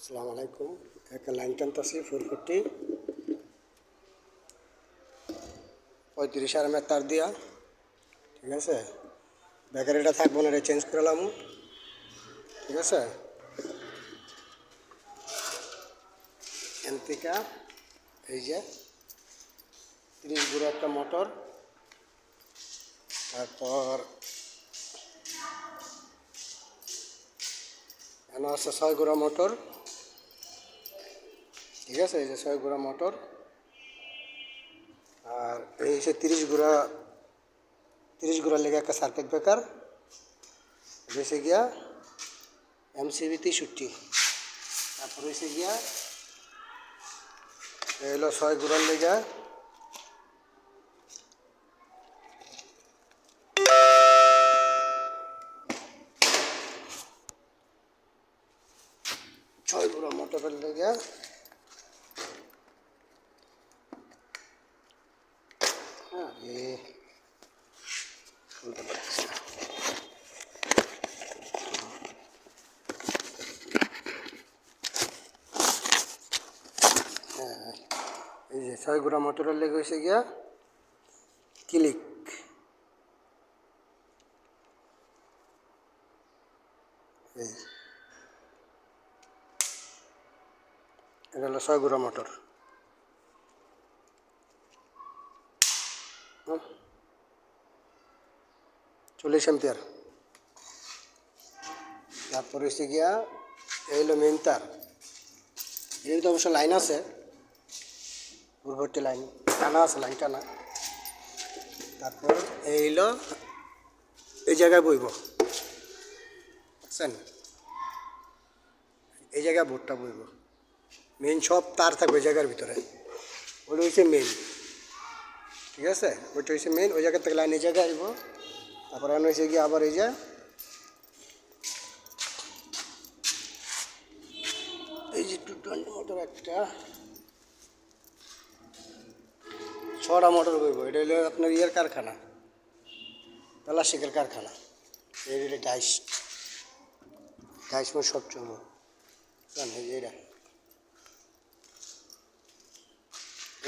আসসালামু আলাইকুম। একটা লাইন টানতেছি ফোরটি পঁয়ত্রিশ আর এমের তার দিয়া। ঠিক আছে? ব্যাটারিটা থাকব না এটা চেঞ্জ করলাম ঠিক আছে? এনপিকা এই যে, তিরিশ গুঁড়ো একটা মোটর। তারপর এখানে আছে ছয় গুঁড়া মোটর। ঠিক আছে, এই যে ছয় গুঁড়া মোটর আর এই হচ্ছে তিরিশ গুঁড়া, তিরিশ গুঁড়ার লেগে একটা সার্কিট ব্রেকার হয়েছে গিয়া এমসিবি তেষট্টি। তারপর হয়েছে গিয়া এই হলো ছয় গুঁড়ার লেগা ছয় গুঁড়া মোটরের লেগে এ খুলতে পারছি না। এই যে ছয় গুঁড়া মোটরের লেগে হয়েছে গিয়া ক্লিক এটা হলো ছয় গুঁড়া মোটর চল্লিশ এম্পিয়ার তারপর হচ্ছে গিয়া, এই হলো মেন তার। এর তো অবশ্য লাইন আছে। পূর্ববর্তী লাইন টানা আছে লাইন টানা। তারপর এই হলো, এই জায়গায় বইব। বুঝছেন? এই জায়গায় ভোটটা বইব। মেন সব তার থাকবে জায়গার ভিতরে। ওটা হচ্ছে মেন ঠিক আছে? ওইটা হচ্ছে মেন ওই জায়গা থেকে লাইন এই জায়গায় আসব তারপরে এখন হয়েছে গিয়ে আবার এই যে এই যে টু টোয়েন্টি মোটর একটা। ছটা মোটর বইব, এটা হলো আপনার ইয়ের কারখানা, প্লাস্টিকের কারখানা। এই ডাইস ডাইস সব চলবো জানেন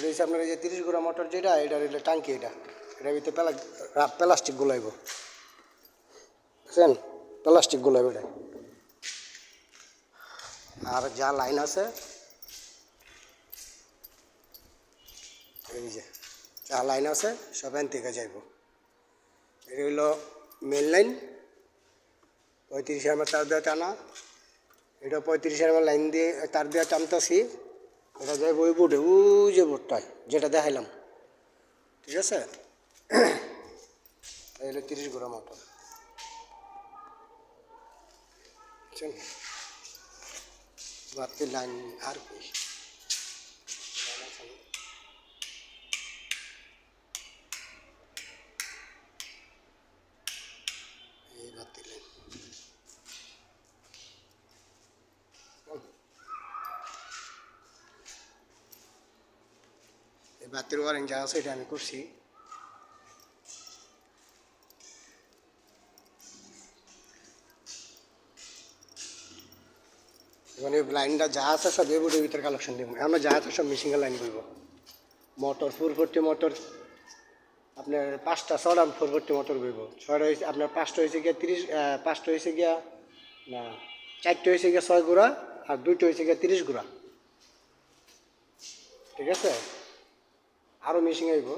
এটা হচ্ছে আপনার এই যে তিরিশ গোড়া মোটর যেটা, এটা হইল টাঙ্কি এটা। এটার ভিতরে প্লা প্লাস্টিক গুলাইব। বুঝছেন? প্লাস্টিক গুলাইব এটা। আর যা লাইন আছে, এই যে যা লাইন আছে, সব এন থেকে যাইব। এটা হইল মেন লাইন পঁয়ত্রিশ আমার তার দেওয়া টানা। এটা পঁয়ত্রিশ আমার লাইন দিয়ে তার দেওয়া টানতেছি। এটা যাই ওই বোর্ডে ওই যে বোর্ডটায়, যেটা দেখাইলাম। ঠিক আছে? এলো তিরিশ গ্রাম মতো বাড়তি লাইন আর কি লাইন আছে না? এই বাড়তি লাইন এই বাতির ওয়ারিং যা আছে এটা আমি করছি মানে লাইনটা যা আছে সব বোর্ডের ভিতরে কালেকশন দিব আমরা যা আছে সব মিশিংয়ের লাইন করব মোটর ফোর ফোরটি মোটর আপনার পাঁচটা ছটা ফোর ফোরটি মোটর করব ছয়টা হয়েছে আপনার পাঁচটা হয়েছে গিয়া তিরিশ পাঁচটা হয়েছে গিয়া না চারটে হয়েছে গিয়া ছয় গুড়া আর দুইটা হয়েছে গিয়া তিরিশ গুড়া ঠিক আছে আরও মেশিন আইব।